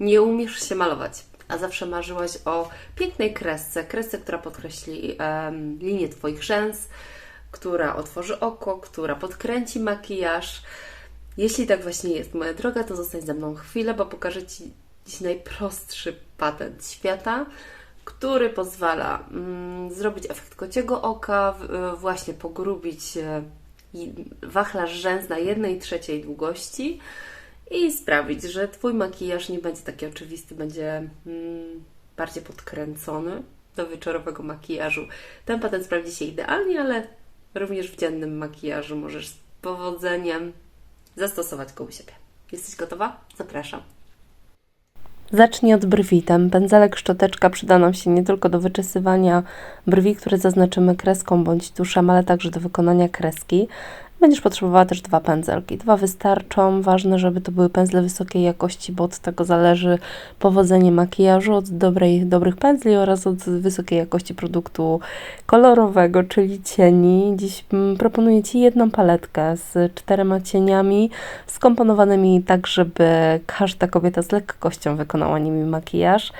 nie umiesz się malować, a zawsze marzyłaś o pięknej kresce, kresce, która podkreśli em, linię Twoich rzęs, która otworzy oko, która podkręci makijaż. Jeśli tak właśnie jest, moja droga, to zostań ze mną chwilę, bo pokażę Ci dziś najprostszy patent świata, który pozwala mm, zrobić efekt kociego oka, y, właśnie pogrubić i- wachlarz rzęs na jednej trzeciej długości i sprawić, że Twój makijaż nie będzie taki oczywisty, będzie mm, bardziej podkręcony do wieczorowego makijażu. Ten patent sprawdzi się idealnie, ale również w dziennym makijażu możesz z powodzeniem zastosować go u siebie. Jesteś gotowa? Zapraszam. Zacznij od brwi. Ten pędzelek szczoteczka przyda nam się nie tylko do wyczesywania brwi, które zaznaczymy kreską bądź tuszem, ale także do wykonania kreski. Będziesz potrzebowała też dwa pędzelki. Dwa wystarczą. Ważne, żeby to były pędzle wysokiej jakości, bo od tego zależy powodzenie makijażu, od dobrej, dobrych pędzli oraz od wysokiej jakości produktu kolorowego, czyli cieni. Dziś mm, proponuję Ci jedną paletkę z czterema cieniami, skomponowanymi tak, żeby każda kobieta z lekkością wykonała nimi makijaż.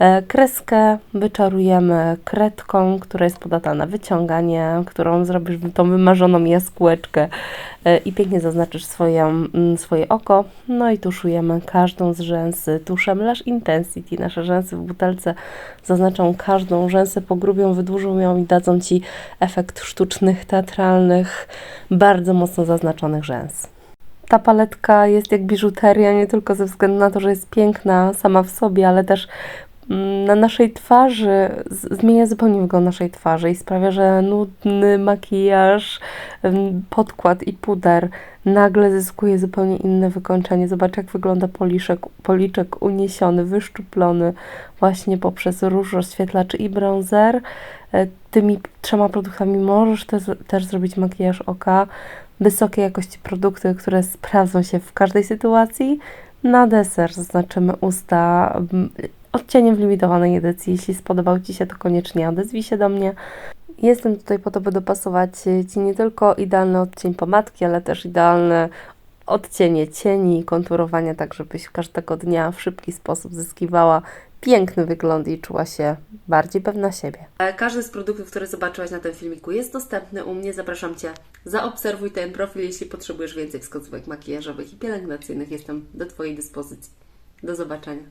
E, Kreskę wyczarujemy kredką, która jest podata na wyciąganie, którą zrobisz tą wymarzoną jaskółeczkę e, i pięknie zaznaczysz swoje, mm, swoje oko. No i tuszujemy każdą z rzęsy tuszem Lash Intensity. Nasze rzęsy w butelce zaznaczą każdą rzęsę, pogrubią, wydłużą ją i dadzą Ci efekt sztucznych, teatralnych, bardzo mocno zaznaczonych rzęs. Ta paletka jest jak biżuteria, nie tylko ze względu na to, że jest piękna sama w sobie, ale też na naszej twarzy zmienia zupełnie wygląd naszej twarzy i sprawia, że nudny makijaż, podkład i puder nagle zyskuje zupełnie inne wykończenie. Zobacz, jak wygląda policzek, policzek uniesiony, wyszczuplony właśnie poprzez róż rozświetlaczy i bronzer. E, Tymi trzema produktami możesz też, też zrobić makijaż oka. Wysokiej jakości produkty, które sprawdzą się w każdej sytuacji. Na deser zaznaczymy usta odcieniem w limitowanej edycji. Jeśli spodobał Ci się, to koniecznie odezwij się do mnie. Jestem tutaj po to, by dopasować Ci nie tylko idealny odcień pomadki, ale też idealne odcienie cieni i konturowania, tak żebyś każdego dnia w szybki sposób zyskiwała piękny wygląd i czuła się bardziej pewna siebie. Każdy z produktów, które zobaczyłaś na tym filmiku jest dostępny u mnie. Zapraszam Cię, zaobserwuj ten profil, jeśli potrzebujesz więcej wskazówek makijażowych i pielęgnacyjnych. Jestem do Twojej dyspozycji. Do zobaczenia.